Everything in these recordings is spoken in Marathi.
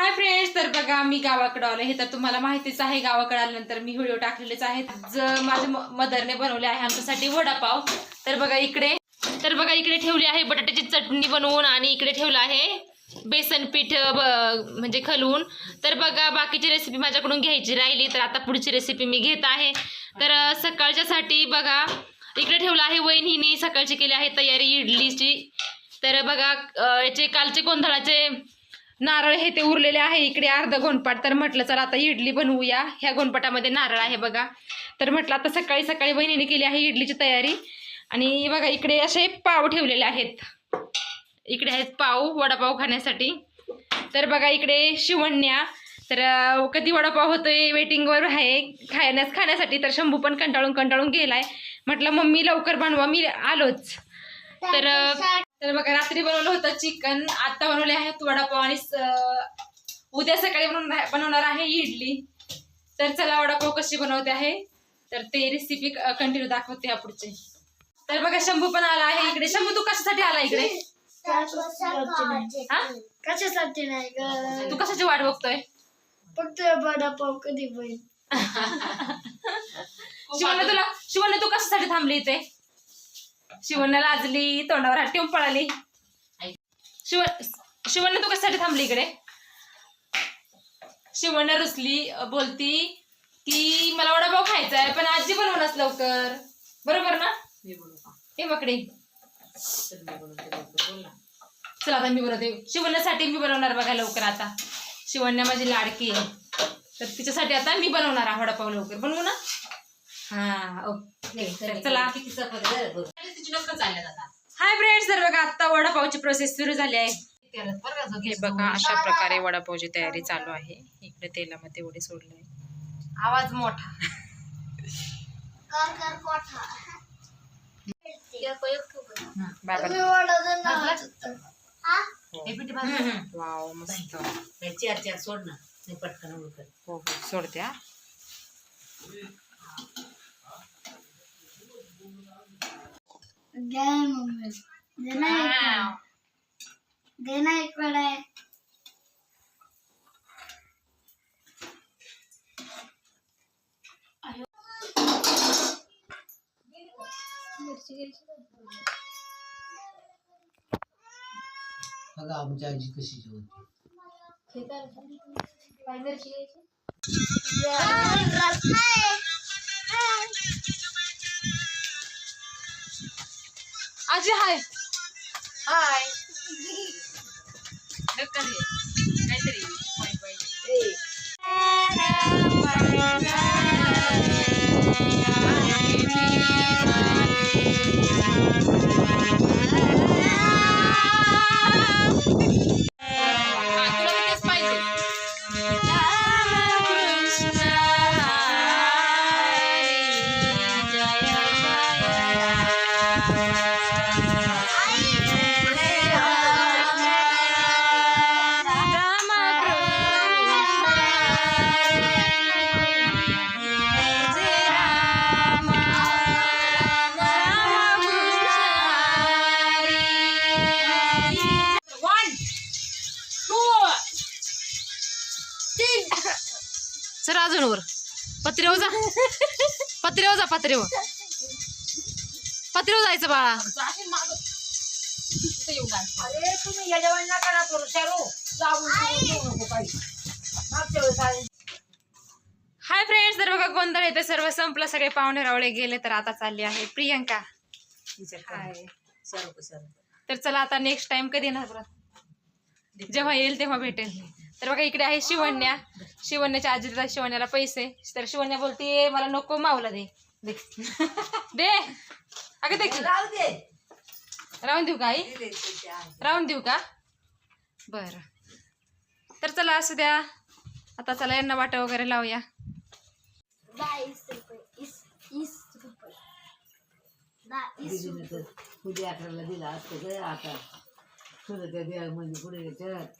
हाय फ्रेंड्स तर बघा मी गावाकडे आलो हे तर तुम्हाला माहितीच आहे गावाकडे आल्यानंतर मी व्हिडिओ टाकलेलेच आहेत. माझ्या मदरने बनवले आहे आमच्यासाठी वडापाव तर बघा इकडे तर बघा इकडे ठेवली आहे बटाट्याची चटणी बनवून आणि इकडे ठेवलं आहे बेसन पीठ ब- म्हणजे खलवून तर बघा बाकीची रेसिपी माझ्याकडून घ्यायची राहिली तर आता पुढची रेसिपी मी घेत आहे. तर सकाळच्यासाठी बघा इकडे ठेवलं आहे वहिनीने सकाळची केली आहे तयारी इडलीची. तर बघा याचे कालचे गोंधळाचे नारळ हे ते उरलेले आहे इकडे अर्ध घोणपाट तर म्हटलं चला आता इडली बनवूया. ह्या घोणपाटामध्ये नारळ आहे बघा. तर म्हटलं आता सकाळी सकाळी बहिणीने केली आहे इडलीची तयारी. आणि बघा इकडे असे पाव ठेवलेले आहेत. इकडे आहेत पाव वडापाव खाण्यासाठी. तर बघा इकडे शिवण्या. तर कधी वडापाव होतोय वेटिंगवर आहे खाण्यास खाण्यासाठी. तर शंभू पण कंटाळून कंटाळून गेलाय. म्हटलं मम्मी लवकर बनवा. मी आलोच. तर तर बघा रात्री बनवलं होतं चिकन आता बनवले आहेत वडापाव आणि उद्या सकाळी बनवणार बनवणार आहे इडली. तर चला वडापाव कशी बनवते आहे? तर ते रेसिपी कंटिन्यू दाखवते या पुढचे. तर बघा शंभू पण आला आहे इकडे. शंभू तू कशासाठी आला इकडे? हा? कशासाठी नाही तू कशाची वाट बघतोय? फक्त वडापाव कधी होईल शिवण्या तुला शिवण्या तू कशासाठी थांबली इथे? शिवण्या लाजली तोंडावर हात ठेवून पळाली. शिव शिवण्या तू कशासाठी थांबली इकडे? शिवण्या रुसली बोलती की मला वडापाव खायचा आहे पण आजी बनवूनच लवकर. बरोबर ना? हे मकडे चला आता मी बनवते शिवण्यासाठी मी बनवणार बघा लवकर आता. शिवण्या माझी लाडकी आहे. तर तिच्यासाठी आता मी बनवणार आहे वडापाव लवकर. बनवू ना? हा ओके. तर चला हाय फ्रेंड्स तर बघा आता वडापावची प्रोसेस सुरू झाली आहे. हे बघा अशा प्रकारे वडापावची तयारी चालू आहे. इकडे तेलामध्ये एवढे सोडले. आवाज मोठा. हा? वाव मस्त. चार चार सोड ना. नाही पटकन हो हो सोडते हा दे मम्मी दे ना एक वडा. दे ना एक वडा बघा आमची आजी कशी जेवते आजी हाय. हाय. काहीतरी. सर अजून वर. पत्र्यावर जा. पत्र्यावर जा पत्र्यावर. पत्र्यावर जायचं बाळा. हाय फ्रेंड्स तर बघा गोंधळ येते सर्व संपलं. सगळे पाहुणे रावळे गेले तर आता चालली आहे प्रियंका. हाय तर चला आता नेक्स्ट टाइम कधी येणार जेव्हा येईल तेव्हा भेटेल. तर बघा इकडे आहे शिवण्या. शिवण्याच्या आजी देतात शिवण्याला पैसे. तर शिवण्या बोलते मला नको मावला दे. दे. दे. अगं दे दे. राहून देऊ का आई. राहून देऊ का? बरं. तर चला असू द्या. आता चला यांना वाटा वगैरे लावूया. दिला असतं ग आता. म्हणजे पुढे त्याच्यात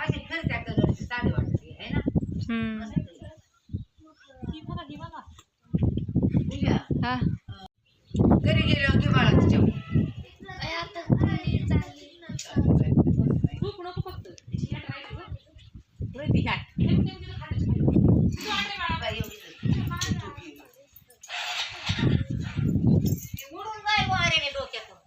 असे खर्च करून साधे वाटते आहे ना? हम्म. असं ते. हा. घरी गेलो की बाळा तुझ्या प्रति घाट बाई एवढी तर. उडून जाय वारेने डोक्यातून.